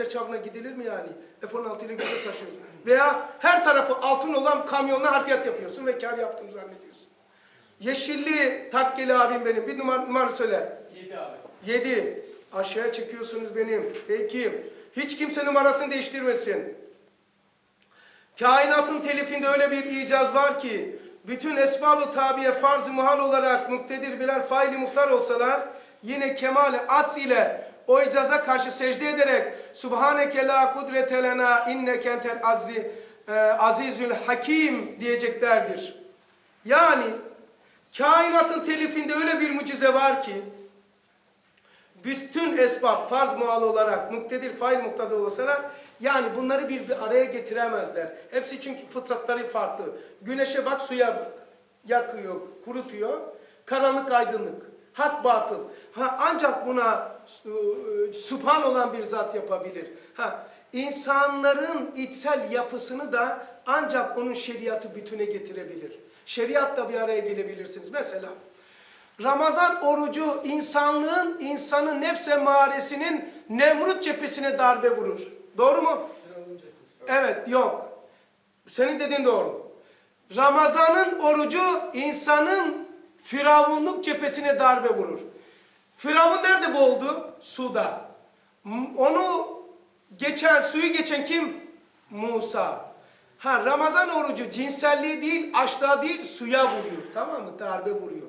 Asya çağına gidilir mi yani? F-16 ile göze taşıyorsun. Veya her tarafı altın olan kamyonla harfiyat yapıyorsun ve kar yaptım zannediyorsun. Yeşilli takkeli abim benim. Bir numara, numara söyle. 7 abi. 7. Aşağıya çekiyorsunuz benim. Peki. Hiç kimse numarasını değiştirmesin. Kainatın telifinde öyle bir icaz var ki bütün esbab-ı tabiye farz-ı muhal olarak muktedir birer faili muhtar olsalar yine kemal-i ile o icaza karşı secde ederek Subhaneke la kudrete lena inneke entel azzi, e, azizül hakim diyeceklerdir. Yani kainatın telifinde öyle bir mucize var ki bütün esbab farz muhalı olarak muktedir fail muhtada olsalar yani bunları bir, bir araya getiremezler. Hepsi çünkü fıtratları farklı. Güneşe bak suya bak. Yakıyor, kurutuyor. Karanlık aydınlık. Hak batıl. Ha, ancak buna e, subhan olan bir zat yapabilir. Ha, insanların içsel yapısını da ancak onun şeriatı bütüne getirebilir. Şeriatla bir araya gelebilirsiniz. Mesela Ramazan orucu insanlığın, insanın nefse mağaresinin Nemrut cephesine darbe vurur. Doğru mu? Evet, yok. Senin dediğin doğru. Ramazanın orucu insanın firavunluk cephesine darbe vurur. Firavun nerede boğuldu? Suda. Onu geçen, suyu geçen kim? Musa. Ha Ramazan orucu cinselliği değil, açlığa değil, suya vuruyor. Tamam mı? Darbe vuruyor.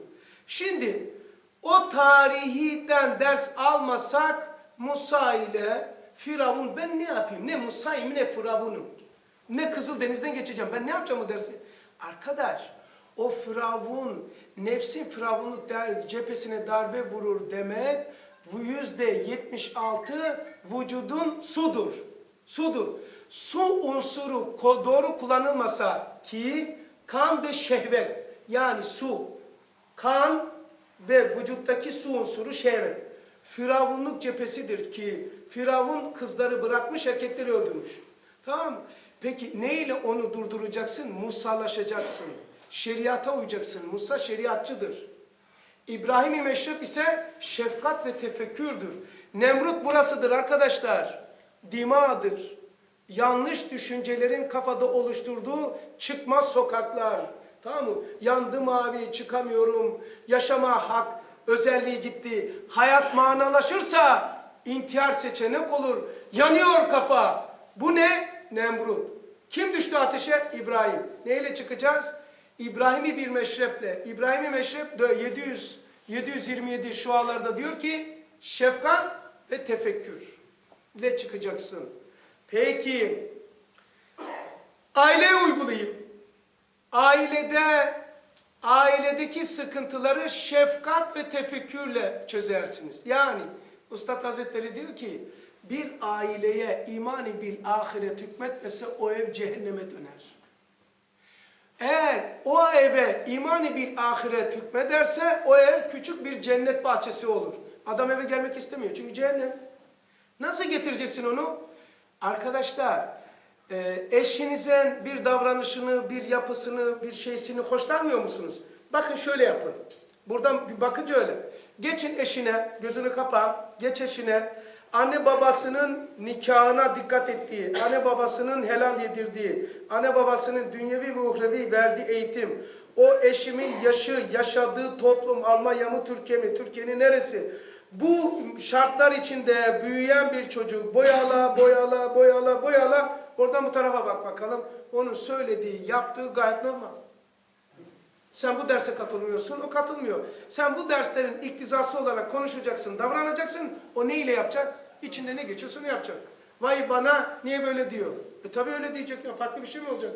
Şimdi o tarihiden ders almasak Musa ile Firavun ben ne yapayım? Ne Musa'yım ne Firavun'um. Ne Kızıldeniz'den geçeceğim. Ben ne yapacağım o dersi? Arkadaş o Firavun nefsin Firavunluk cephesine darbe vurur demek yüzde yetmiş altı vücudun sudur. Sudur. Su unsuru doğru kullanılmasa ki kan ve şehvet yani su kan ve vücuttaki su unsuru şehvet. Firavunluk cephesidir ki Firavun kızları bırakmış erkekleri öldürmüş. Tamam? Peki ne ile onu durduracaksın? Musalaşacaksın. Şeriata uyacaksın. Musa şeriatçıdır. İbrahim-i Meşrep ise şefkat ve tefekkürdür. Nemrut burasıdır arkadaşlar. Dimadır. Yanlış düşüncelerin kafada oluşturduğu çıkmaz sokaklar. Tamam mı? Yandım abi çıkamıyorum. Yaşama hak özelliği gitti. Hayat manalaşırsa intihar seçenek olur. Yanıyor kafa. Bu ne? Nemrut. Kim düştü ateşe? İbrahim. Neyle çıkacağız? İbrahim'i bir meşreple. İbrahim'i meşrep de 700 727 şualarda diyor ki şefkat ve tefekkür ile çıkacaksın. Peki aileye uygulayayım. Ailede ailedeki sıkıntıları şefkat ve tefekkürle çözersiniz. Yani Üstad Hazretleri diyor ki bir aileye imani bil ahiret hükmetmese o ev cehenneme döner. Eğer o eve imani bil ahiret hükmederse o ev küçük bir cennet bahçesi olur. Adam eve gelmek istemiyor çünkü cehennem. Nasıl getireceksin onu? Arkadaşlar e, eşinizin bir davranışını, bir yapısını, bir şeysini hoşlanmıyor musunuz? Bakın şöyle yapın. Buradan bir bakınca öyle. Geçin eşine, gözünü kapa, geç eşine. Anne babasının nikahına dikkat ettiği, anne babasının helal yedirdiği, anne babasının dünyevi ve uhrevi verdiği eğitim, o eşimin yaşı, yaşadığı toplum, Almanya mı, Türkiye mi, Türkiye'nin neresi? Bu şartlar içinde büyüyen bir çocuk boyala, boyala, boyala, boyala. Oradan bu tarafa bak bakalım. Onun söylediği, yaptığı gayet normal. Sen bu derse katılmıyorsun, o katılmıyor. Sen bu derslerin iktizası olarak konuşacaksın, davranacaksın. O ne ile yapacak? İçinde ne geçiyorsa onu yapacak. Vay bana niye böyle diyor? E tabi öyle diyecek ya. Farklı bir şey mi olacak?